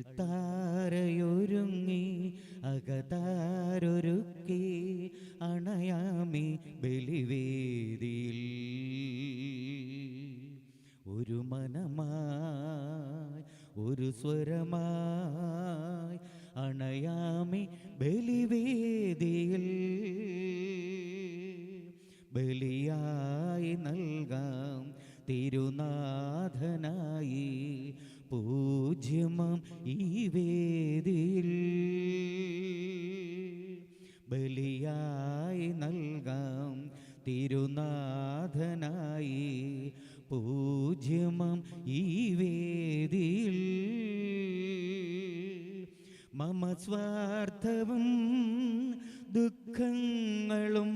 Está ദുഃഖങ്ങളും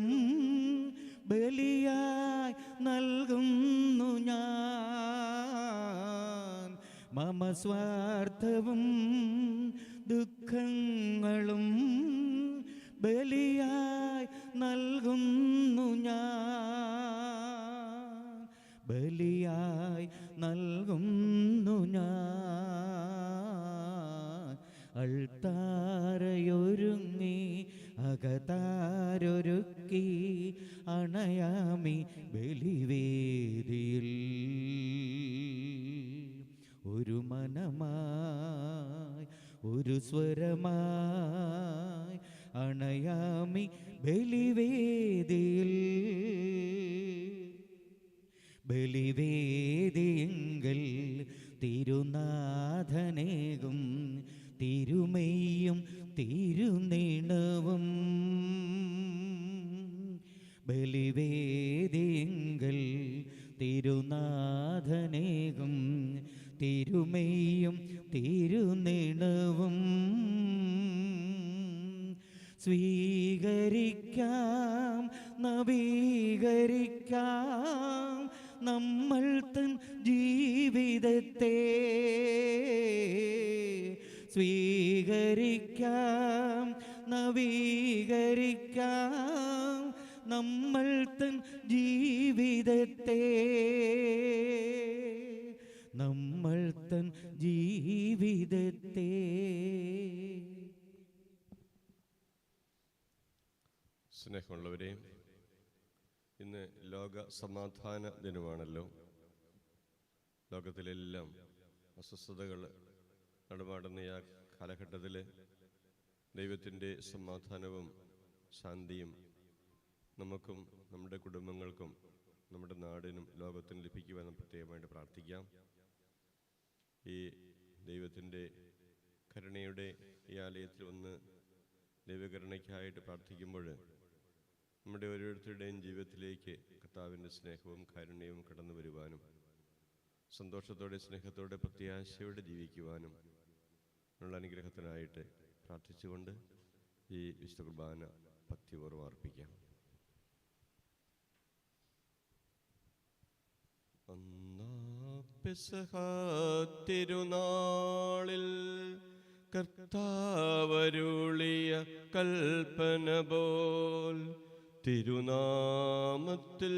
ബലിയായി നൽകുന്നു ഞാൻ. മമ സ്വാർത്ഥവും எங்கள் സ്നേഹമുള്ളവരെ ഇന്ന് ലോക സമാധാന ദിനമാണല്ലോ. ലോകത്തിലെല്ലാം അസ്വസ്ഥതകൾ നടമാടുന്ന ആ കാലഘട്ടത്തിൽ ദൈവത്തിന്റെ സമാധാനവും ശാന്തിയും നമുക്കും നമ്മുടെ കുടുംബങ്ങൾക്കും നമ്മുടെ നാടിനും ലോകത്തിനും ലഭിക്കുവാൻ പ്രത്യേകമായിട്ട് പ്രാർത്ഥിക്കാം. ഈ ദൈവത്തിന്റെ കരുണയുടെ ഈ ആലയത്തിൽ ഒന്ന് ദൈവകരുണയ്ക്കായിട്ട് പ്രാർത്ഥിക്കുമ്പോൾ നമ്മുടെ ഓരോരുത്തരുടെയും ജീവിതത്തിലേക്ക് കർത്താവിന്റെ സ്നേഹവും കാരുണ്യവും കടന്നു വരുവാനും സന്തോഷത്തോടെ സ്നേഹത്തോടെ പ്രത്യാശയോടെ ജീവിക്കുവാനും ഉള്ള അനുഗ്രഹത്തിനായിട്ട് പ്രാർത്ഥിച്ചുകൊണ്ട് ഈ വിശുദ്ധ കുർബാന ഭക്തിപൂർവം അർപ്പിക്കാം. തിരുനാളിൽ കർത്താവരുളിയ കൽപ്പന പോൽ തിരുനാമത്തിൽ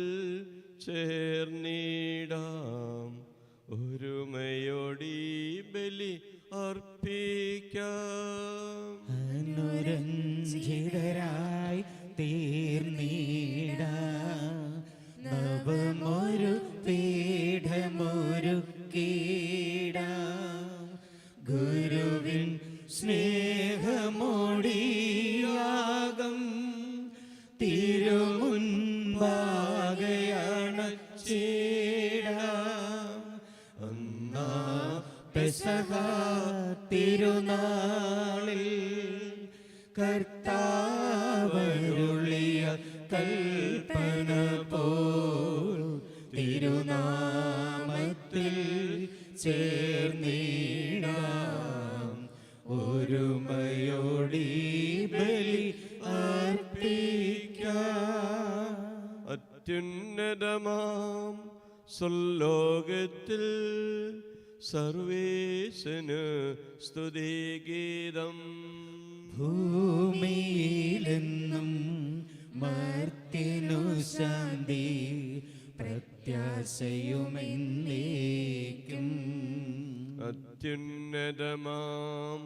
ചേർന്നിടാം. ഒരുമയോടി ബലി അർപ്പിക്കാം. അനുരഞ്ജിതരായി തീർന്നിടാം. നവമൊരു പീഠമൊരുക്കീട. ഗുരുവിൻ സ്നേഹമോടിയാകം തിരുനാളിൽ കർത്താവരുളിയ കൽപ്പന പോൽ തിരുനാമത്തിൽ ചേർന്നിടാം. ഒരുമയോടി ബലി അർപ്പിക്കാം. അത്യുന്നതമാം സ്വലോകത്തിൽ സർവേശന് സ്തുതിഗീതം ഭൂമിയിലെന്നും മർത്തിനു ശാന്തി പ്രത്യാശയുമെന്നേക്കും അത്യുന്നതമാം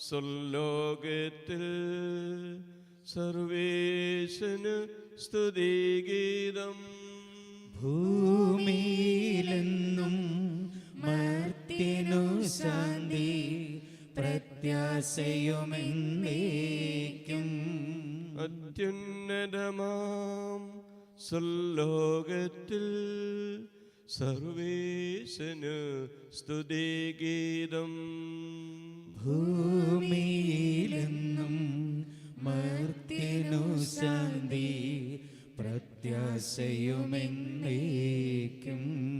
സ്വലോകത്തിൽ സർവേശന് സ്തുതിഗീതം പ്രത്യാശയുമെന്നേക്കും അത്യുന്നതമാം സ്വർലോകത്തിൽ സർവേശന് സ്തുതിഗീതം. ഭൂമിയിലെന്നും മർത്തിനു ശാന്തി പ്രത്യാശയുമെന്നേക്കും.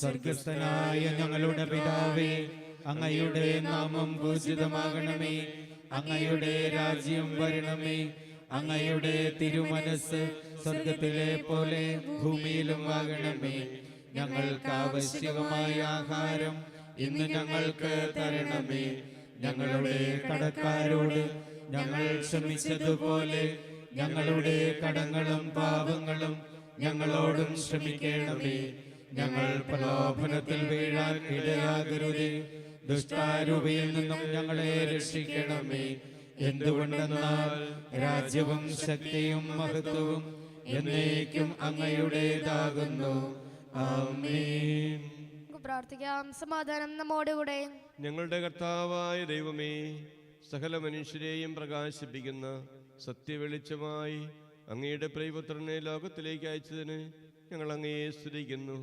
സ്വർഗസ്ഥനായ ഞങ്ങളുടെ പിതാവേ അങ്ങയുടെ നാമം പൂജിതമാകണമേ അങ്ങയുടെ രാജ്യം വരണമേ അങ്ങയുടെ തിരുമനസ് സ്വർഗത്തിലെ പോലെ ഭൂമിയിലും ആകണമേ. ഞങ്ങൾക്ക് ആവശ്യമായ ആഹാരം ഇന്ന് ഞങ്ങൾക്ക് തരണമേ. ഞങ്ങളുടെ കടക്കാരോട് ഞങ്ങൾ ക്ഷമിച്ചതുപോലെ ഞങ്ങളുടെ കടങ്ങളും പാപങ്ങളും ഞങ്ങളോടും ക്ഷമിക്കണമേ. ഞങ്ങൾ പ്രലോഭനത്തിൽ വീഴാൻ ഇടയാകരുതേ. ദുഷ്ടാരൂപയിൽ നിന്നും ഞങ്ങളെ രക്ഷിക്കണമേ. എന്തുകൊണ്ടെന്നാൽ രാജ്യവും ശക്തിയും മഹത്വവും എന്നേക്കും അങ്ങയുടേതാകുന്നു. ആമേൻ. പ്രാർത്ഥിക്കാം. സമാധാനം നമ്മോടുകൂടെ ഞങ്ങളുടെ കർത്താവായ ദൈവമേ സകല മനുഷ്യരെയും പ്രകാശിപ്പിക്കുന്ന സത്യവെളിച്ചമായി അങ്ങയുടെ പ്രിയപുത്രനെ ലോകത്തിലേക്ക് അയച്ചതിന് ഞങ്ങൾ അങ്ങയെ സ്തുതിക്കുന്നു.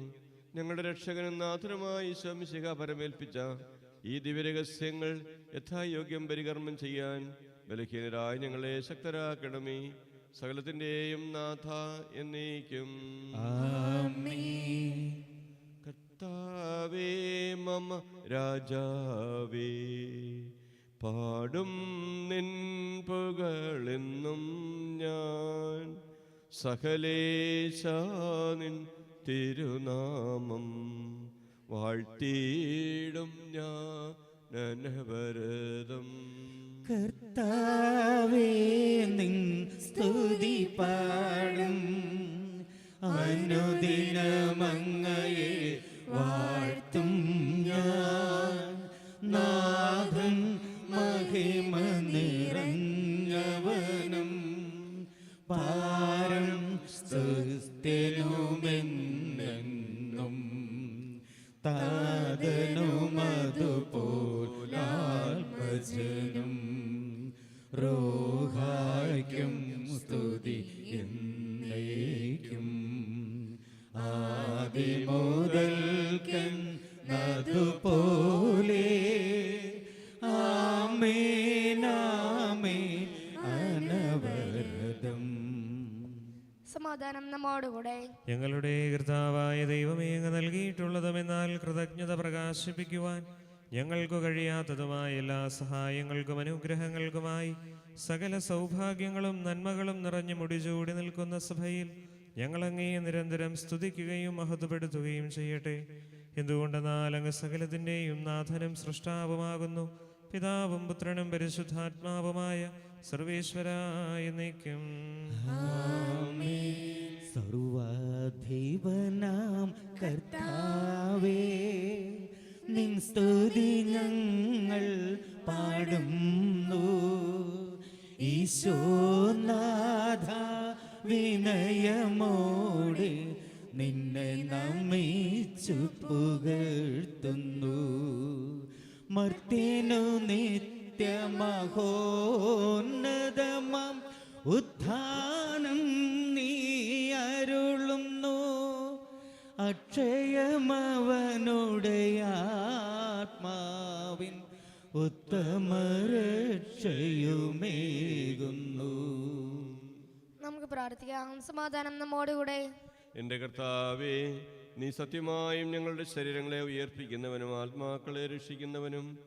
ഞങ്ങളുടെ രക്ഷകനും നാഥനുമായി ശംശിക പരമേൽപ്പിച്ച ഈ ദിവ്യരഹസ്യങ്ങൾ യഥായോഗ്യം പരികർമ്മം ചെയ്യാൻ ബലഹീനരായ ഞങ്ങളെ ശക്തരാക്കണമേ. സകലത്തിന്റെയും നാഥ എന്നേക്കും. കർത്താവേ മമ രാജാവേ പാടും നിൻ പുകളെന്നും ഞാൻ സകലേശാനിൻ തിരുനാമം വാഴ്ത്തിയിടും ഞാൻ അനവരതം കർത്താവേ നിൻ സ്തുതി പാടും. അനുദിനമങ്ങയെ വാഴ്ത്തും ഞാൻ. താതനുമതുപോലാത്മജനും റോഹായ്ക്കും സ്തുതി എന്നേക്കും. ആദിമുതൽക്കൻ അതുപോലെ ആമേനാമേ അനവരതം. സമാധാനം നമ്മോടുകൂടെ. ഞങ്ങളുടെ കർത്താവായ ദൈവമേ അങ്ങ് നൽകിയിട്ടുള്ളതുമെന്നാൽ കൃതജ്ഞത പ്രകാശിപ്പിക്കുവാൻ ഞങ്ങൾക്ക് കഴിയാത്തതുമായ എല്ലാ സഹായങ്ങൾക്കും അനുഗ്രഹങ്ങൾക്കുമായി സകല സൗഭാഗ്യങ്ങളും നന്മകളും നിറഞ്ഞു മുടിചൂടി നിൽക്കുന്ന സഭയിൽ ഞങ്ങളങ്ങേ നിരന്തരം സ്തുതിക്കുകയും മഹത്വപ്പെടുത്തുകയും ചെയ്യട്ടെ. എന്തുകൊണ്ടെന്നാൽ അങ്ങ് സകലത്തിന്റെയും നാഥനും സൃഷ്ടാവുമാകുന്നു പിതാവും പുത്രനും പരിശുദ്ധാത്മാവുമായ സർവേശ്വരായ നീക്കും സർവാധിപനാം കർത്താവേ. നിൻ സ്തുതി ഞങ്ങൾ പാടുന്നു. ഈശോനാഥ വിനയമോടെ നിന്നെ നമ്മിച്ചു പുകഴ്ത്തുന്നു. മർത്തിനു നിത്യമഹോന്നതമം ഉത്ഥാനം അക്ഷയമവനുടെ ആത്മാവിൻ ഉത്തമരക്ഷയുമേകുന്നു. നമുക്ക് പ്രാർത്ഥിക്കാം. സമാധാനം നമ്മോടുകൂടെ. എന്റെ കർത്താവേ നീ സത്യമായും ഞങ്ങളുടെ ശരീരങ്ങളെ ഉയർപ്പിക്കുന്നവനും ആത്മാക്കളെ രക്ഷിക്കുന്നവനും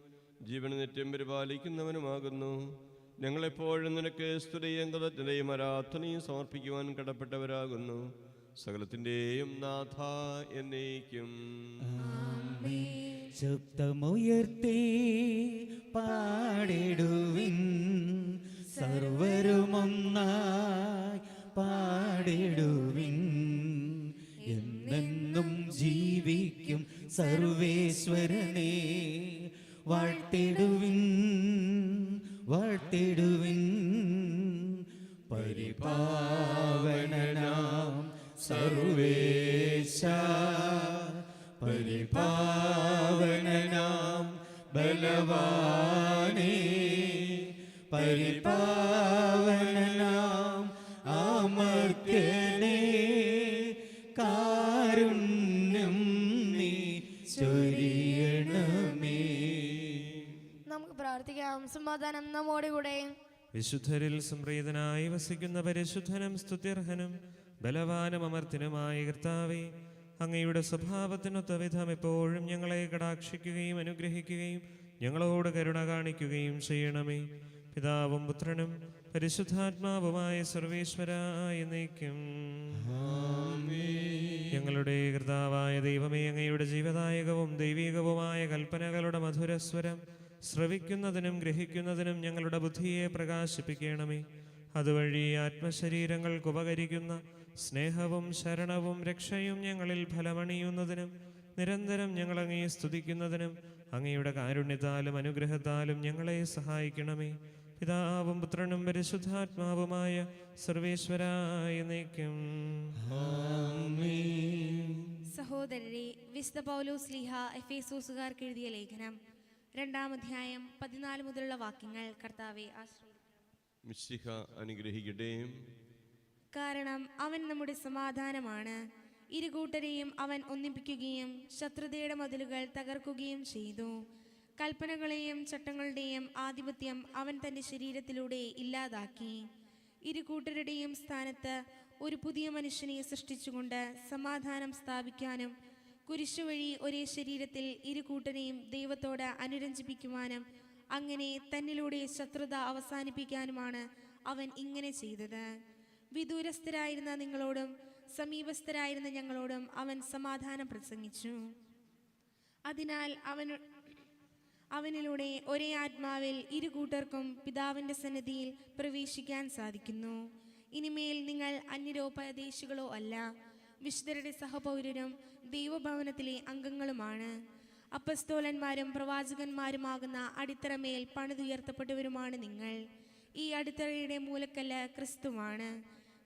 ജീവന നിത്യം പരിപാലിക്കുന്നവനുമാകുന്നു. ഞങ്ങളെപ്പോഴും നിനക്ക് സ്തുതിയും കൃതജ്ഞതയും ആരാധനയും സമർപ്പിക്കുവാൻ കടപ്പെട്ടവരാകുന്നു. സകലത്തിന്റെയും നാഥ എന്നേക്കും. ശബ്ദമുയർത്തി പാടിടുവിൻ. സർവരുമൊന്നായി പാടിടുവിൻ. എന്നെന്നും ജീവിക്കും സർവേശ്വരനെ വാഴ്ത്തിടുവിൻ. വിശുദ്ധരിൽ സംപ്രീതനായി വസിക്കുന്ന പരിശുദ്ധനും സ്തുത്യർഹനും ബലവാനും അമർത്തിനുമായ കർത്താവേ അങ്ങയുടെ സ്വഭാവത്തിനൊത്ത വിധം എപ്പോഴും ഞങ്ങളെ കടാക്ഷിക്കുകയും അനുഗ്രഹിക്കുകയും ഞങ്ങളോട് കരുണ കാണിക്കുകയും ചെയ്യണമേ. പിതാവും പുത്രനും പരിശുദ്ധാത്മാവുമായ സർവേശ്വരായ നയിക്കും ഞങ്ങളുടെ കർത്താവായ ദൈവമേ അങ്ങയുടെ ജീവദായകവും ദൈവികവുമായ കൽപ്പനകളുടെ മധുരസ്വരം ശ്രവിക്കുന്നതിനും ഗ്രഹിക്കുന്നതിനും ഞങ്ങളുടെ ബുദ്ധിയെ പ്രകാശിപ്പിക്കണമേ. അതുവഴി ആത്മശരീരങ്ങൾക്ക് ഉപകരിക്കുന്ന സ്നേഹവും ശരണവും രക്ഷയും ഞങ്ങളിൽ ഫലമണിയുന്നതിനും നിരന്തരം ഞങ്ങൾ അങ്ങയെ സ്തുതിക്കുന്നതിനും അങ്ങയുടെ കാരുണ്യത്താലും അനുഗ്രഹത്താലും ഞങ്ങളെ സഹായിക്കണമേ. പിതാവും പുത്രനും പരിശുദ്ധാത്മാവുമായ സർവേശ്വരായ നീക്കും സഹോദരരെ വിശുദ്ധ പൗലോസ് ലീഹ എഫേസോസുകാർക്ക് എഴുതിയ ലേഖനം. രണ്ടാം അധ്യായം പതിനാല് മുതലുള്ള വാക്യങ്ങൾ കർത്താവെ ആശ്രയിക്കും മിശിഹ അനുഗ്രഹിക്കട്ടെ. കാരണം അവൻ നമ്മുടെ സമാധാനമാണ്. ഇരുകൂട്ടരെയും അവൻ ഒന്നിപ്പിക്കുകയും ശത്രുതയുടെ മതിലുകൾ തകർക്കുകയും ചെയ്തു. കൽപ്പനകളെയും ചട്ടങ്ങളുടെയും ആധിപത്യം അവൻ തന്റെ ശരീരത്തിലൂടെ ഇല്ലാതാക്കി. ഇരുകൂട്ടരുടെയും സ്ഥാനത്ത് ഒരു പുതിയ മനുഷ്യനെ സൃഷ്ടിച്ചുകൊണ്ട് സമാധാനം സ്ഥാപിക്കാനും കുരിശുവഴി ഒരേ ശരീരത്തിൽ ഇരുകൂട്ടനെയും ദൈവത്തോട് അനുരഞ്ജിപ്പിക്കുവാനും അങ്ങനെ തന്നിലൂടെ ശത്രുത അവസാനിപ്പിക്കാനുമാണ് അവൻ ഇങ്ങനെ ചെയ്തത്. വിദൂരസ്ഥരായിരുന്ന നിങ്ങളോടും സമീപസ്ഥരായിരുന്ന ഞങ്ങളോടും അവൻ സമാധാനം പ്രസംഗിച്ചു. അതിനാൽ അവൻ അവനിലൂടെ ഒരേ ആത്മാവിൽ ഇരു കൂട്ടർക്കും പിതാവിന്റെ സന്നിധിയിൽ പ്രവേശിക്കാൻ സാധിക്കുന്നു. ഇനിമേൽ നിങ്ങൾ അന്യരോപദേശികളോ അല്ല വിശുദ്ധരുടെ സഹപൗരരും ദൈവഭവനത്തിലെ അംഗങ്ങളുമാണ്. അപ്പസ്തോലന്മാരും പ്രവാചകന്മാരുമാകുന്ന അടിത്തറമേൽ പണിതുയർത്തപ്പെട്ടവരുമാണ് നിങ്ങൾ. ഈ അടിത്തറയുടെ മൂലക്കല്ല് ക്രിസ്തുവാണ്.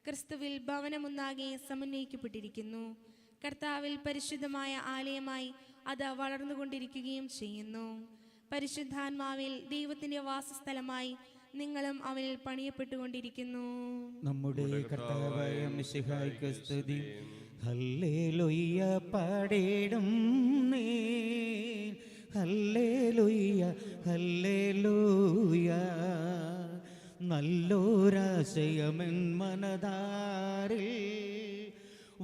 ക്രിസ്തുവിൽ ഭവനമൊന്നാകെ സമന്വയിക്കപ്പെട്ടിരിക്കുന്നു. കർത്താവിൽ പരിശുദ്ധമായ ആലയമായി അത് വളർന്നുകൊണ്ടിരിക്കുകയും ചെയ്യുന്നു. പരിശുദ്ധാത്മാവിൽ ദൈവത്തിന്റെ വാസസ്ഥലമായി നിങ്ങളും അവനിൽ പണിയപ്പെട്ടുകൊണ്ടിരിക്കുന്നു. നമ്മുടെ കർത്താവായ സ്തുതി. ഹല്ലേലൂയ പാടേടും നീ ഹല്ലേലൂയ ഹല്ലേലൂയ നല്ലൊരാശയമെൻ മനതാരിൽ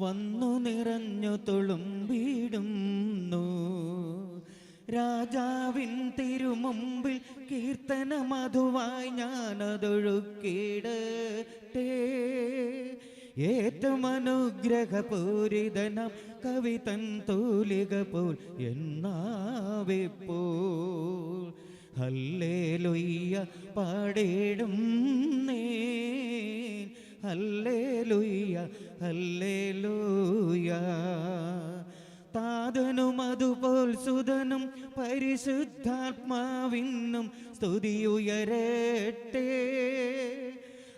വന്നു നിറഞ്ഞു തുളുമ്പിടുന്നു രാജാവിൻ തിരുമുമ്പിൽ കീർത്തന മധുവായി ഞാനതൊഴുക്കിടട്ടെ. കവി കവിതൻ തൂലിക പോൽ എന്നാവിപ്പോ ഹല്ലേലൂയ്യ പാടേടും നേ. ഹല്ലേലൂയ്യ ലൂയ താതനും അതുപോൽ സുതനും പരിശുദ്ധാത്മാവിന്നും സ്തുതിയുയരട്ടെ.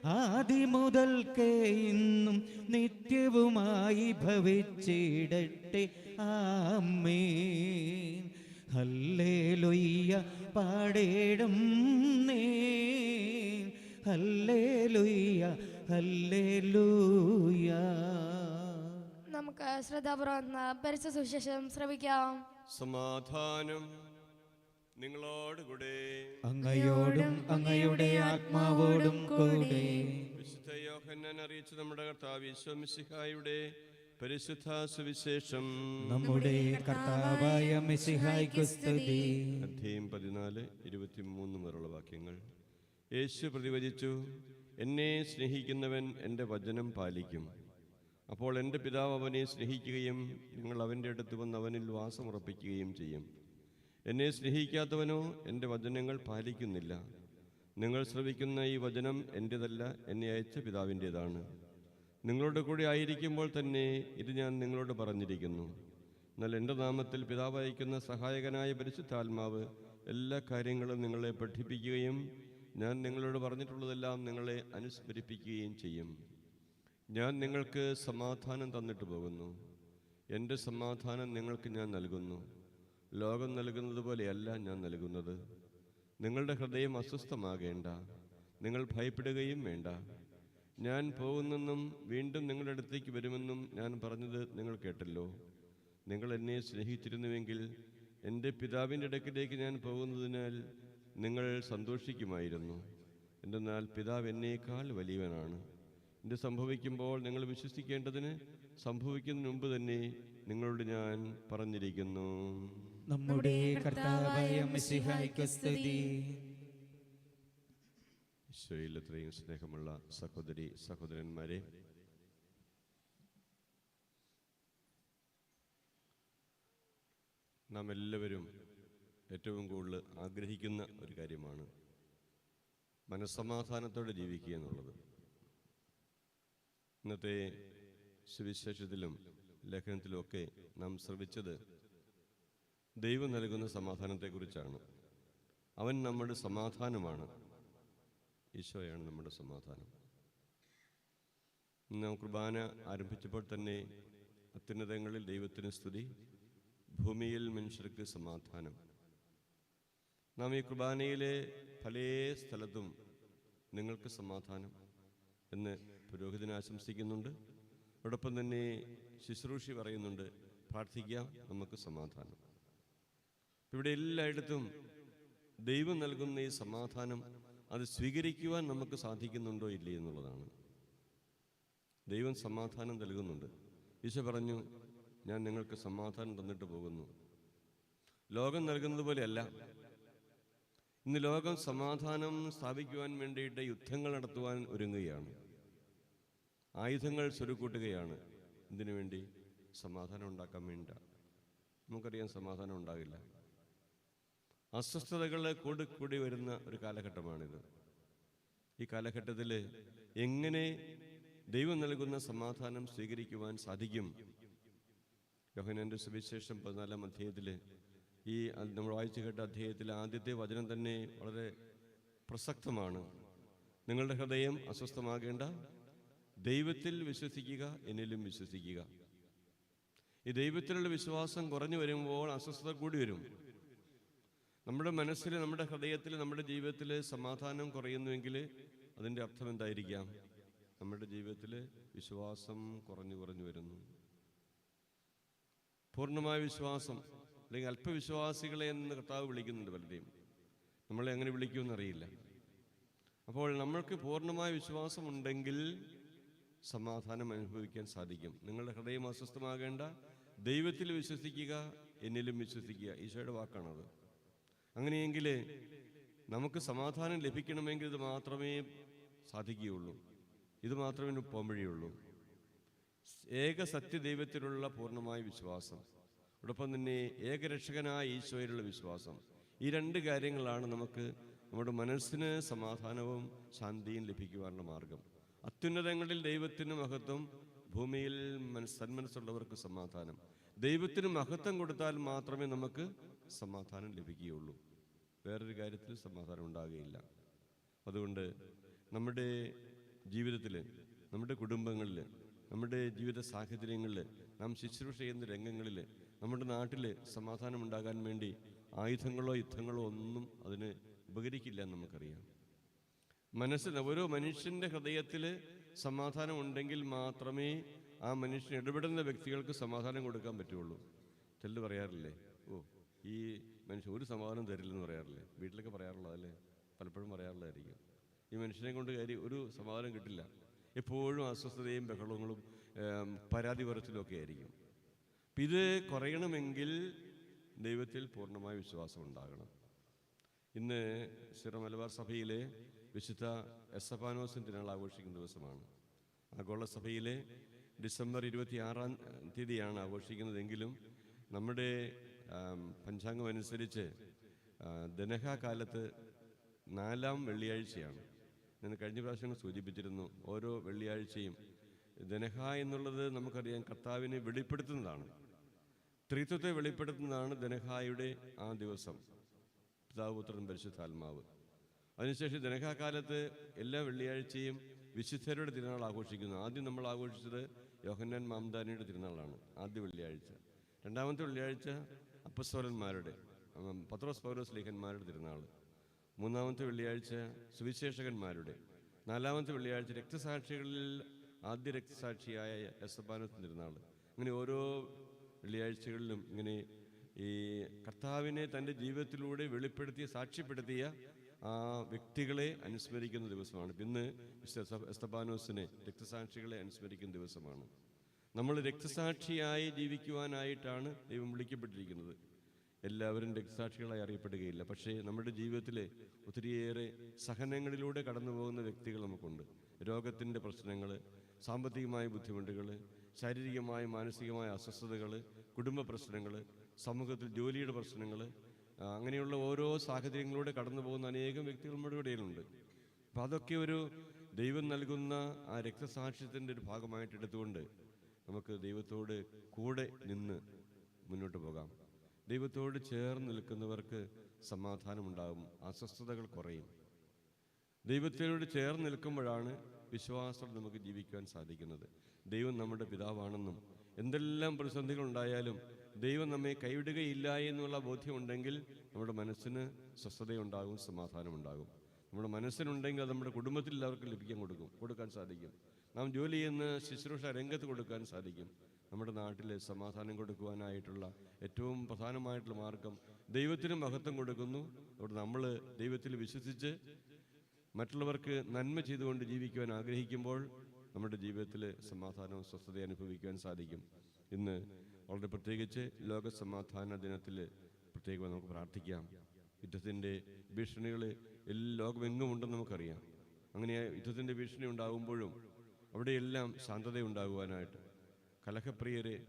ആദി മുതൽക്കേ ഇന്നും നിത്യവുമായി ഭവിച്ചിടട്ടെ. ആമേ ഹല്ലേ ലൊയ്യ പാടേടും നേ. ഹല്ലേലൂയ്യ ലൂയ നമുക്ക് ശ്രദ്ധാപൂർവം പരിശുദ്ധ സുവിശേഷം ശ്രവിക്കാം. സമാധാനം. നിങ്ങളോടുകൂടെ. അങ്ങയോടും അങ്ങയുടെ ആത്മാവോടും കൂടെ. വിശുദ്ധ യോഹന്നാൻ അറിയിച്ച നമ്മുടെ കർത്താവ് ഈശോമിശിഹായുടെ പരിശുദ്ധ സുവിശേഷം. നമ്മുടെ കർത്താവായ മെസ്സിഹായ്ക്കു സ്തുതി. അധ്യായം പതിനാല് ഇരുപത്തിമൂന്ന് മുതലുള്ള വാക്യങ്ങൾ. യേശു പ്രതിവചിച്ചു എന്നെ സ്നേഹിക്കുന്നവൻ എന്റെ വചനം പാലിക്കും. അപ്പോൾ എന്റെ പിതാവ് അവനെ സ്നേഹിക്കുകയും നിങ്ങൾ അവന്റെ അടുത്ത് വന്ന് അവനിൽ വാസമുറപ്പിക്കുകയും ചെയ്യും. എന്നെ സ്നേഹിക്കാത്തവനോ എന്റെ വചനങ്ങൾ പാലിക്കുന്നില്ല. നിങ്ങൾ ശ്രവിക്കുന്ന ഈ വചനം എന്റെതല്ല എന്നെ അയച്ച പിതാവിന്റേതാണ്. നിങ്ങളുടെ കൂടെ ആയിരിക്കുമ്പോൾ തന്നെ ഇത് ഞാൻ നിങ്ങളോട് പറഞ്ഞിരിക്കുന്നു. എന്നാൽ എന്റെ നാമത്തിൽ പിതാവ് അയക്കുന്ന സഹായകനായ പരിശുദ്ധാത്മാവ് എല്ലാ കാര്യങ്ങളും നിങ്ങളെ പഠിപ്പിക്കുകയും ഞാൻ നിങ്ങളോട് പറഞ്ഞിട്ടുള്ളതെല്ലാം നിങ്ങളെ അനുസ്മരിപ്പിക്കുകയും ചെയ്യും. ഞാൻ നിങ്ങൾക്ക് സമാധാനം തന്നിട്ട് പോകുന്നു. എന്റെ സമാധാനം നിങ്ങൾക്ക് ഞാൻ നൽകുന്നു. ലോകം നൽകുന്നത് പോലെയല്ല ഞാൻ നൽകുന്നത്. നിങ്ങളുടെ ഹൃദയം അസ്വസ്ഥമാകേണ്ട. നിങ്ങൾ ഭയപ്പെടുകയും വേണ്ട. ഞാൻ പോകുന്നെന്നും വീണ്ടും നിങ്ങളുടെ അടുത്തേക്ക് വരുമെന്നും ഞാൻ പറഞ്ഞത് നിങ്ങൾ കേട്ടല്ലോ. നിങ്ങൾ എന്നെ സ്നേഹിച്ചിരുന്നുവെങ്കിൽ എന്റെ പിതാവിന്റെ ഇടയ്ക്കിലേക്ക് ഞാൻ പോകുന്നതിനാൽ നിങ്ങൾ സന്തോഷിക്കുമായിരുന്നു. എന്തെന്നാൽ പിതാവ് എന്നേക്കാൾ വലിയവനാണ്. ഇത് സംഭവിക്കുമ്പോൾ നിങ്ങൾ വിശ്വസിക്കേണ്ടതിന് സംഭവിക്കുന്നതിന് മുമ്പ് തന്നെ നിങ്ങളോട് ഞാൻ പറഞ്ഞിരിക്കുന്നു. നമ്മുടെ കർത്താവായ മെസ്സിഹായ്ക്കു സ്തുതി. ഈശോയിൽ എത്രയും സ്നേഹമുള്ള സഹോദരി സഹോദരന്മാരെ നാം എല്ലാവരും ഏറ്റവും കൂടുതൽ ആഗ്രഹിക്കുന്ന ഒരു കാര്യമാണ് മനസ്സമാധാനത്തോടെ ജീവിക്കുക എന്നുള്ളത്. ഇന്നത്തെ സുവിശേഷത്തിലും ലേഖനത്തിലുമൊക്കെ നാം ശ്രവിച്ചത് ദൈവം നൽകുന്ന സമാധാനത്തെക്കുറിച്ചാണ്. അവൻ നമ്മുടെ സമാധാനമാണ്. ഈശോയാണ് നമ്മുടെ സമാധാനം. നാം കുർബാന ആരംഭിച്ചപ്പോൾ തന്നെ അത്യുന്നതങ്ങളിൽ ദൈവത്തിന് സ്തുതി ഭൂമിയിൽ മനുഷ്യർക്ക് സമാധാനം. നാം ഈ കുർബാനയിലെ പല സ്ഥലത്തും നിങ്ങൾക്ക് സമാധാനം എന്ന് പുരോഹിതൻ ആശംസിക്കുന്നുണ്ട്. അതോടൊപ്പം തന്നെ ശുശ്രൂഷി പറയുന്നുണ്ട് പ്രാർത്ഥിക്കാം നമുക്ക് സമാധാനം. ഇവിടെ എല്ലായിടത്തും ദൈവം നൽകുന്ന ഈ സമാധാനം അത് സ്വീകരിക്കുവാൻ നമുക്ക് സാധിക്കുന്നുണ്ടോ ഇല്ലേ എന്നുള്ളതാണ്. ദൈവം സമാധാനം നൽകുന്നുണ്ട്. ഈശോ പറഞ്ഞു ഞാൻ നിങ്ങൾക്ക് സമാധാനം തന്നിട്ട് പോകുന്നു. ലോകം നൽകുന്നത് പോലെയല്ല. ഇന്ന് ലോകം സമാധാനം സ്ഥാപിക്കുവാൻ വേണ്ടിയിട്ട് യുദ്ധങ്ങൾ നടത്തുവാൻ ഒരുങ്ങുകയാണ്. ആയുധങ്ങൾ സ്വരുക്കൂട്ടുകയാണ്. ഇതിനു വേണ്ടി സമാധാനം ഉണ്ടാക്കാൻ വേണ്ട നമുക്കറിയാം സമാധാനം ഉണ്ടാകില്ല. അസ്വസ്ഥതകൾ കൂടി കൂടി വരുന്ന ഒരു കാലഘട്ടമാണിത്. ഈ കാലഘട്ടത്തിൽ എങ്ങനെ ദൈവം നൽകുന്ന സമാധാനം സ്വീകരിക്കുവാൻ സാധിക്കും? യോഹനന്റെ സുവിശേഷം പതിനാലാം അധ്യായത്തിൽ ഈ നമ്മൾ വായിച്ചു കേട്ട അധ്യായത്തിലെ ആദ്യത്തെ വചനം തന്നെ വളരെ പ്രസക്തമാണ്. നിങ്ങളുടെ ഹൃദയം അസ്വസ്ഥമാകേണ്ട ദൈവത്തിൽ വിശ്വസിക്കുക എന്നിലും വിശ്വസിക്കുക. ഈ ദൈവത്തിലുള്ള വിശ്വാസം കുറഞ്ഞു വരുമ്പോൾ അസ്വസ്ഥത കൂടി വരും. നമ്മുടെ മനസ്സിൽ നമ്മുടെ ഹൃദയത്തിൽ നമ്മുടെ ജീവിതത്തിൽ സമാധാനം കുറയുന്നുവെങ്കിൽ അതിന്റെ അർത്ഥം എന്തായിരിക്കാം? നമ്മുടെ ജീവിതത്തിൽ വിശ്വാസം കുറഞ്ഞു കുറഞ്ഞു വരുന്നു. പൂർണമായ വിശ്വാസം അല്ലെങ്കിൽ അല്പവിശ്വാസികളെ എന്ന് കർത്താവ് വിളിക്കുന്നുണ്ട് പലരെയും. നമ്മളെ അങ്ങനെ വിളിക്കുമെന്നറിയില്ല അപ്പോൾ നമ്മൾക്ക് പൂർണമായ വിശ്വാസം ഉണ്ടെങ്കിൽ സമാധാനം അനുഭവിക്കാൻ സാധിക്കും. നിങ്ങളുടെ ഹൃദയം അസ്വസ്ഥമാകേണ്ട ദൈവത്തിൽ വിശ്വസിക്കുക എന്നിലും വിശ്വസിക്കുക. ഈശോയുടെ വാക്കാണത്. അങ്ങനെയെങ്കിൽ നമുക്ക് സമാധാനം ലഭിക്കണമെങ്കിൽ ഇത് മാത്രമേ സാധിക്കുകയുള്ളൂ. ഇത് മാത്രമേ പോംവഴിയുള്ളൂ ഏക സത്യദൈവത്തിലുള്ള പൂർണമായ വിശ്വാസം അതോടൊപ്പം തന്നെ ഏകരക്ഷകനായ ഈശോയിലുള്ള വിശ്വാസം ഈ രണ്ട് കാര്യങ്ങളാണ് നമുക്ക് നമ്മുടെ മനസ്സിന് സമാധാനവും ശാന്തിയും ലഭിക്കുവാനുള്ള മാർഗം. അത്യുന്നതങ്ങളിൽ ദൈവത്തിന് മഹത്വം ഭൂമിയിൽ മനസ് സന്മനസ്സുള്ളവർക്ക് സമാധാനം. ദൈവത്തിന് മഹത്വം കൊടുത്താൽ മാത്രമേ നമുക്ക് സമാധാനം ലഭിക്കുകയുള്ളൂ. വേറൊരു കാര്യത്തിൽ സമാധാനം ഉണ്ടാകുകയില്ല. അതുകൊണ്ട് നമ്മുടെ ജീവിതത്തിൽ നമ്മുടെ കുടുംബങ്ങളിൽ നമ്മുടെ ജീവിത സാഹചര്യങ്ങളിൽ നാം ശുശ്രൂഷ ചെയ്യുന്ന രംഗങ്ങളിൽ നമ്മുടെ നാട്ടിൽ സമാധാനം ഉണ്ടാകാൻ വേണ്ടി ആയുധങ്ങളോ യുദ്ധങ്ങളോ ഒന്നും അതിന് ഉപകരിക്കില്ല എന്ന് നമുക്കറിയാം. മനസ്സിൽ ഓരോ മനുഷ്യന്റെ ഹൃദയത്തിൽ സമാധാനം ഉണ്ടെങ്കിൽ മാത്രമേ ആ മനുഷ്യൻ ഇടപെടുന്ന വ്യക്തികൾക്ക് സമാധാനം കൊടുക്കാൻ പറ്റുള്ളൂ. ചെല്ലു പറയാറില്ലേ? ഓ. ഈ മനുഷ്യൻ ഒരു സമാധാനം തരില്ലെന്ന് പറയാറില്ലേ? വീട്ടിലൊക്കെ പറയാറുള്ളതല്ലേ പലപ്പോഴും പറയാറുള്ളതായിരിക്കും. ഈ മനുഷ്യനെ കൊണ്ട് കാര്യം ഒരു സമാധാനം കിട്ടില്ല. എപ്പോഴും അസ്വസ്ഥതയും ബഹളങ്ങളും പരാതി പറച്ചിലുമൊക്കെ ആയിരിക്കും. ഇത് കുറയണമെങ്കിൽ ദൈവത്തിൽ പൂർണമായ വിശ്വാസം ഉണ്ടാകണം. ഇന്ന് സിറ മലബാർ സഭയിലെ വിശുദ്ധ എസഫാനോസിൻ നാൾ ആഘോഷിക്കുന്ന ദിവസമാണ്. ആഗോള സഭയിലെ ഡിസംബർ ഇരുപത്തി ആറാം തീയതിയാണ് ആഘോഷിക്കുന്നതെങ്കിലും നമ്മുടെ പഞ്ചാംഗം അനുസരിച്ച് ദനഹ കാലത്ത് നാലാം വെള്ളിയാഴ്ചയാണ്. ഞാൻ കഴിഞ്ഞ പ്രാവശ്യം സൂചിപ്പിച്ചിരുന്നു ഓരോ വെള്ളിയാഴ്ചയും ദനഹ എന്നുള്ളത് നമുക്കറിയാം കർത്താവിനെ വെളിപ്പെടുത്തുന്നതാണ്. ത്രിത്വത്തെ വെളിപ്പെടുത്തുന്നതാണ് ദനഹായുടെ ആ ദിവസം. പിതാപുത്രൻ പരിശുദ്ധാത്മാവ്. അതിനുശേഷം ദനഹാകാലത്ത് എല്ലാ വെള്ളിയാഴ്ചയും വിശുദ്ധരുടെ തിരുനാൾ ആഘോഷിക്കുന്നു. ആദ്യം നമ്മൾ ആഘോഷിച്ചത് യോഹന്നാൻ മാംദാനിയുടെ തിരുനാളാണ് ആദ്യ വെള്ളിയാഴ്ച. രണ്ടാമത്തെ വെള്ളിയാഴ്ച അപ്പസ്വരന്മാരുടെ പത്രോസ് പൗരോസ് ലേഖന്മാരുടെ തിരുനാൾ. മൂന്നാമത്തെ വെള്ളിയാഴ്ച സുവിശേഷകന്മാരുടെ. നാലാമത്തെ വെള്ളിയാഴ്ച രക്തസാക്ഷികളിൽ ആദ്യ രക്തസാക്ഷിയായ എസബാനത്ത് തിരുനാൾ. ഇങ്ങനെ ഓരോ വെള്ളിയാഴ്ചകളിലും ഇങ്ങനെ ഈ കർത്താവിനെ തന്റെ ജീവിതത്തിലൂടെ വെളിപ്പെടുത്തിയ സാക്ഷ്യപ്പെടുത്തിയ ആ വ്യക്തികളെ അനുസ്മരിക്കുന്ന ദിവസമാണ്. ഇന്ന് എസ്തബാനോസിനെ രക്തസാക്ഷികളെ അനുസ്മരിക്കുന്ന ദിവസമാണ്. നമ്മൾ രക്തസാക്ഷിയായി ജീവിക്കുവാനായിട്ടാണ് ദൈവം വിളിക്കപ്പെട്ടിരിക്കുന്നത്. എല്ലാവരും രക്തസാക്ഷികളായി അറിയപ്പെടുകയില്ല. പക്ഷേ നമ്മുടെ ജീവിതത്തിലെ ഒത്തിരിയേറെ സഹനങ്ങളിലൂടെ കടന്നു പോകുന്ന വ്യക്തികൾ നമുക്കുണ്ട്. രോഗത്തിന്റെ പ്രശ്നങ്ങൾ സാമ്പത്തികമായ ബുദ്ധിമുട്ടുകൾ ശാരീരികമായ മാനസികമായ അസ്വസ്ഥതകൾ കുടുംബ പ്രശ്നങ്ങൾ സമൂഹത്തിൽ ജോലിയുടെ പ്രശ്നങ്ങൾ അങ്ങനെയുള്ള ഓരോ സാഹചര്യങ്ങളിലൂടെ കടന്നു പോകുന്ന അനേകം വ്യക്തികൾ നമ്മുടെ ഇടയിലുണ്ട്. അപ്പോൾ അതൊക്കെ ഒരു ദൈവം നൽകുന്ന ആ രക്തസാക്ഷ്യത്തിന്റെ ഒരു ഭാഗമായിട്ട് എടുത്തുകൊണ്ട് നമുക്ക് ദൈവത്തോട് കൂടെ നിന്ന് മുന്നോട്ട് പോകാം. ദൈവത്തോട് ചേർന്ന് നിൽക്കുന്നവർക്ക് സമാധാനമുണ്ടാകും അസ്വസ്ഥതകൾ കുറയും. ദൈവത്തോട് ചേർന്ന് നിൽക്കുമ്പോഴാണ് വിശ്വാസം നമുക്ക് ജീവിക്കാൻ സാധിക്കുന്നത്. ദൈവം നമ്മുടെ പിതാവാണെന്നും എന്തെല്ലാം പ്രതിസന്ധികൾ ഉണ്ടായാലും ദൈവം നമ്മെ കൈവിടുകയില്ല എന്നുള്ള ബോധ്യമുണ്ടെങ്കിൽ നമ്മുടെ മനസ്സിന് സ്വസ്ഥതയുണ്ടാകും സമാധാനമുണ്ടാകും. നമ്മുടെ മനസ്സിനുണ്ടെങ്കിൽ അത് നമ്മുടെ കുടുംബത്തിൽ എല്ലാവർക്കും ലഭിക്കാൻ കൊടുക്കും കൊടുക്കാൻ സാധിക്കും. നാം ജോലി ചെയ്യുന്ന ശുശ്രൂഷ രംഗത്ത് കൊടുക്കാൻ സാധിക്കും. നമ്മുടെ നാട്ടിൽ സമാധാനം കൊടുക്കുവാനായിട്ടുള്ള ഏറ്റവും പ്രധാനമായിട്ടുള്ള മാർഗം ദൈവത്തിന് മഹത്വം കൊടുക്കുന്നു. അവിടെ നമ്മൾ ദൈവത്തിൽ വിശ്വസിച്ച് മറ്റുള്ളവർക്ക് നന്മ ചെയ്തുകൊണ്ട് ജീവിക്കുവാൻ ആഗ്രഹിക്കുമ്പോൾ നമ്മുടെ ജീവിതത്തിൽ സമാധാനവും സ്വസ്ഥതയും അനുഭവിക്കുവാൻ സാധിക്കും. ഇന്ന് വളരെ പ്രത്യേകിച്ച് ലോക സമാധാന ദിനത്തിൽ പ്രത്യേകം നമുക്ക് പ്രാർത്ഥിക്കാം. യുദ്ധത്തിന്റെ ഭീഷണികൾ എല്ലാ ലോകമെങ്ങും ഉണ്ടെന്ന് നമുക്കറിയാം. അങ്ങനെ യുദ്ധത്തിന്റെ ഭീഷണി ഉണ്ടാകുമ്പോഴും അവിടെയെല്ലാം ശാന്തത ഉണ്ടാകുവാനായിട്ട് കലഹപ്രിയരെ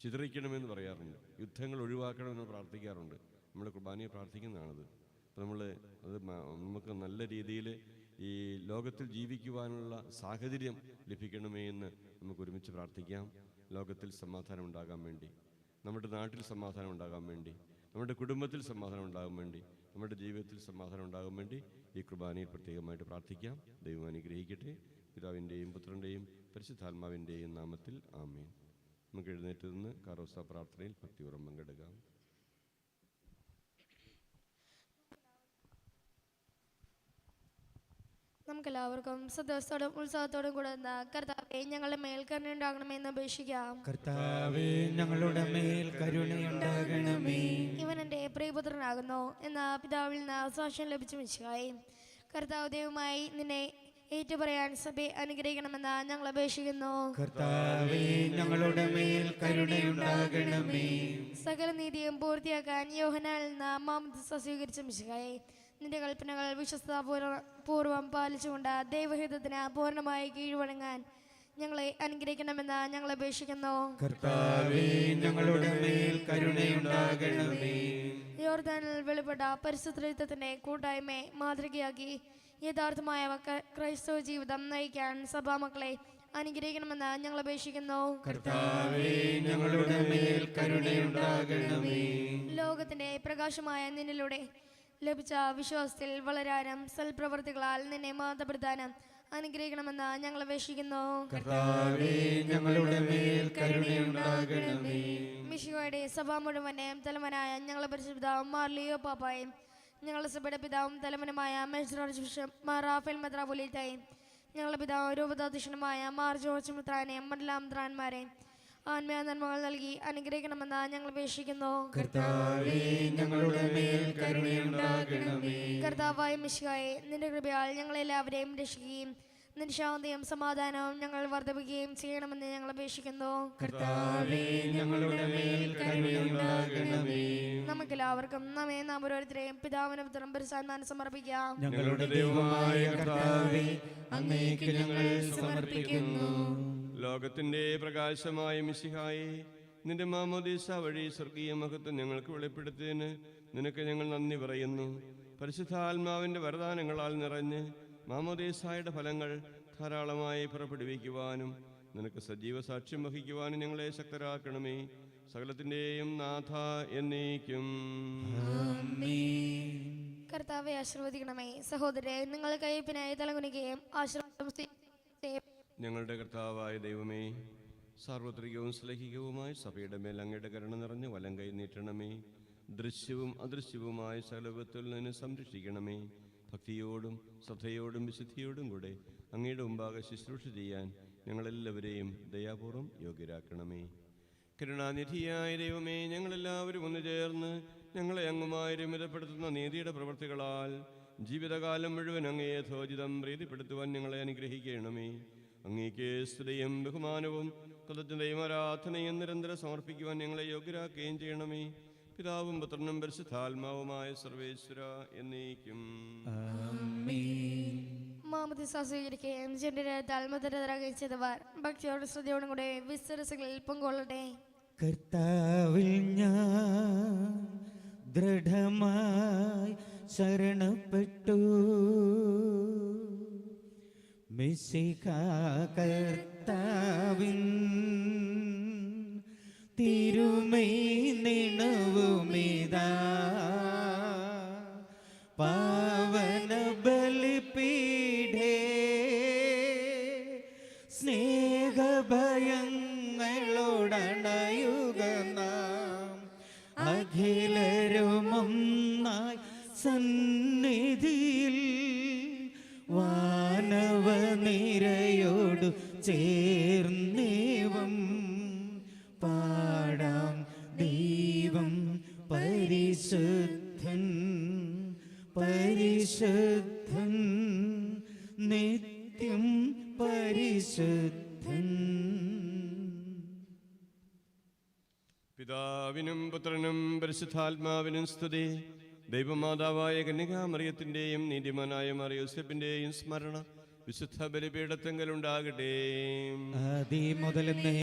ചിതറിക്കണമെന്ന് പറയാറുണ്ട്. യുദ്ധങ്ങൾ ഒഴിവാക്കണമെന്ന് പ്രാർത്ഥിക്കാറുണ്ട്. നമ്മൾ കുർബാനയെ പ്രാർത്ഥിക്കുന്നതാണത്. അപ്പം നമ്മൾ അത് നമുക്ക് നല്ല രീതിയിൽ ഈ ലോകത്തിൽ ജീവിക്കുവാനുള്ള സാഹചര്യം ലഭിക്കണമേ എന്ന് നമുക്ക് ഒരുമിച്ച് പ്രാർത്ഥിക്കാം. ലോകത്തിൽ സമാധാനം ഉണ്ടാകാൻ വേണ്ടി നമ്മുടെ നാട്ടിൽ സമാധാനം ഉണ്ടാകാൻ വേണ്ടി നമ്മുടെ കുടുംബത്തിൽ സമാധാനം ഉണ്ടാകാൻ വേണ്ടി നമ്മുടെ ജീവിതത്തിൽ സമാധാനം ഉണ്ടാകാൻ വേണ്ടി ഈ കുർബാനയിൽ പ്രത്യേകമായിട്ട് പ്രാർത്ഥിക്കാം. ദൈവം അനുഗ്രഹിക്കട്ടെ. പിതാവിന്റെയും പുത്രന്റെയും പരിശുദ്ധാത്മാവിന്റെയും നാമത്തിൽ ആമേൻ. നമുക്ക് എഴുന്നേറ്റ് നിന്ന് കാറോസ പ്രാർത്ഥനയിൽ ഭക്തിപൂർവം പങ്കെടുക്കാം. നമുക്കെല്ലാവർക്കും സന്തോഷത്തോടും ഉത്സാഹത്തോടും കൂടെ എന്താ കർത്താവെ ഞങ്ങളുടെ മേൽ കരുണയുണ്ടാകണമെന്ന് അപേക്ഷിക്കാം. കർത്താവേ ഞങ്ങളുടെ മേൽ കരുണയുണ്ടാകണമേ. ഇവൻ എന്റെ പ്രിയപുത്രനാകുന്നു എന്ന പിതാവിൽ നിന്ന് സാക്ഷ്യം ലഭിച്ചു മിച്ചായി കർത്താവ് ദൈവമായി നിന്നെ ഏറ്റുപറയാൻ സഭയെ അനുഗ്രഹിക്കണമെന്ന് ഞങ്ങൾ അപേക്ഷിക്കുന്നു. കർത്താവേ ഞങ്ങളുടെ മേൽ കരുണയുണ്ടാകണമേ. സകല നീതിയും പൂർത്തിയാക്കാൻ യോഹനാൽ മാമദിസ സ്വീകരിച്ച മിശിഹായി നിന്റെ കൽപ്പനകൾ വിശ്വസ്ത പൂർവം പാലിച്ചുകൊണ്ട് ദൈവഹിതത്തിന് പൂർണമായി കീഴ്വണങ്ങാൻ ഞങ്ങളെ അനുഗ്രഹിക്കണമെന്ന് ഞങ്ങൾ അപേക്ഷിക്കുന്നു. കർത്താവേ ഞങ്ങളുടെ മേൽ കരുണയുണ്ടാകണമേ. യോർദാനിൽ വെളിപ്പെട്ട പരിശുദ്ധത്തിന്റെ കൂട്ടായ്മയെ മാതൃകയാക്കി യഥാർത്ഥമായ ക്രൈസ്തവ ജീവിതം നയിക്കാൻ സഭാമക്കളെ അനുഗ്രഹിക്കണമെന്ന് ഞങ്ങൾ അപേക്ഷിക്കുന്നു. ലോകത്തിന്റെ പ്രകാശമായ നിന്നിലൂടെ ലഭിച്ച വിശ്വാസത്തിൽ വളരാനും സൽപ്രവർത്തികളാൽ നിന്നെ മാതപ്പെടുത്താനും അനുഗ്രഹിക്കണമെന്ന് ഞങ്ങൾ അപേക്ഷിക്കുന്നു. മിഷിയുടെ സഭ മുഴുവനെയും തലവനായ ഞങ്ങളെ പരിശുദ്ധ മാർലിയോ പാപ്പായും ഞങ്ങളുടെ സഭയുടെ പിതാവും തലമനുമായ മേജർ ബിഷപ്പ് മാർ റാഫേൽ ഞങ്ങളുടെ പിതാവ് രൂപതാധ്യക്ഷനുമായ മാർ ജോർജ് മിത്രാനെ മണ്ഡലാംത്രാന്മാരെയും ആത്മീയ നന്മകൾ നൽകി അനുഗ്രഹിക്കണമെന്ന് ഞങ്ങൾ അപേക്ഷിക്കുന്നു. കർത്താവായ മിശിഹായെ നിന്റെ കൃപയാൽ ഞങ്ങളെല്ലാവരെയും രക്ഷിക്കുകയും നിന്റെ ശാന്തിയും സമാധാനവും ഞങ്ങൾ വർദ്ധിപ്പിക്കുകയും ചെയ്യണമെന്ന് ഞങ്ങൾ അപേക്ഷിക്കുന്നു. കർത്താവേ ഞങ്ങളുടെ മേൽ കരുണയുണ്ടാകണമേ. നമുക്കെല്ലാവർക്കും നമ്മെ നാം ഓരോരുത്തരെയും പിതാവിനും പുത്രം പരിസാന്മാനം സമർപ്പിക്കാം. ഞങ്ങളുടെ ദൈവമായ കർത്താവേ അങ്ങേക്ക് ഞങ്ങൾ സമർപ്പിക്കുന്നു. ലോകത്തിന്റെ പ്രകാശമായ മിശിഹായി നിന്റെ മാമോദീസ വഴി സ്വർഗീയ മഹത്വം ഞങ്ങൾക്ക് വെളിപ്പെടുത്തിയതിന് നിനക്ക് ഞങ്ങൾ നന്ദി പറയുന്നു. പരിശുദ്ധാത്മാവിന്റെ വരദാനങ്ങളാൽ നിറഞ്ഞ് മാമോദീസായുടെ ഫലങ്ങൾ ധാരാളമായി പുറപ്പെടുവിക്കുവാനും നിനക്ക് സജീവ സാക്ഷ്യം വഹിക്കുവാനും ഞങ്ങളെ ശക്തരാക്കണമേ. സകലത്തിന്റെയും നാഥ എന്നേക്കും. കർത്താവെ ആശീർവദിക്കണമേ. സഹോദരെ നിങ്ങൾ കയ്യപ്പിനായി തലകുനിക്കുകയും ആശീർവാദം ഞങ്ങളുടെ കർത്താവായ ദൈവമേ സാർവത്രികവും ശ്ലഹികവുമായ സഭയുടെ മേൽ അങ്ങയുടെ കരുണ നിറഞ്ഞ് വലം കൈ നീട്ടണമേ. ദൃശ്യവും അദൃശ്യവുമായ സകലവിധത്തിൽ നിന്ന് സംരക്ഷിക്കണമേ. ഭക്തിയോടും ശ്രദ്ധയോടും വിശുദ്ധിയോടും കൂടെ അങ്ങയുടെ മുമ്പാകെ ശുശ്രൂഷ ചെയ്യാൻ ഞങ്ങളെല്ലാവരെയും ദയാപൂർവം യോഗ്യരാക്കണമേ. കരുണാനിധിയായ ദൈവമേ ഞങ്ങളെല്ലാവരും ഒന്ന് ചേർന്ന് ഞങ്ങളെ അങ്ങുമായി രമിതപ്പെടുത്തുന്ന നീതിയുടെ പ്രവൃത്തികളാൽ ജീവിതകാലം മുഴുവൻ അങ്ങയെ ധോചിതം പ്രീതിപ്പെടുത്തുവാൻ ഞങ്ങളെ അനുഗ്രഹിക്കണമേ. അങ്ങേക്ക് സ്തുതിയും ബഹുമാനവും കൃതജ്ഞതയും ആരാധനയും നിരന്തരം സമർപ്പിക്കുവാൻ ഞങ്ങളെ യോഗ്യരാക്കുകയും ചെയ്യണമേ. പിതാവും പുത്രനും പരിശുദ്ധാത്മാവുമായ സർവേശ്വര എന്നേക്കും. മാമതിസ സ്വീകരിക്കുകയും ജനരത്താൽ മുദ്രതരാകുകയും ചെയ്തവർ ഭക്തിയോടും ശ്രദ്ധയോടും കൂടെ വിസ്തരസുകളിൽ പങ്കുകൊള്ളട്ടെ. കർത്താവിൽ ഞാൻ ദൃഢമായി ശരണപ്പെട്ടു. മിശിക കർത്താവിൻ തിരുമൈ നിണവുമിതാ. പാവന പരിശുദ്ധാത്മാവിനും സ്തുതി. ദൈവമാതാവായ കന്യകാമറിയത്തിന്റെയും നീതിമാനായ മറിയൂസഫിന്റെയും സ്മരണ വിശുദ്ധ ബലിപീഠത്തെങ്കിലുണ്ടാകട്ടെ. മുതൽ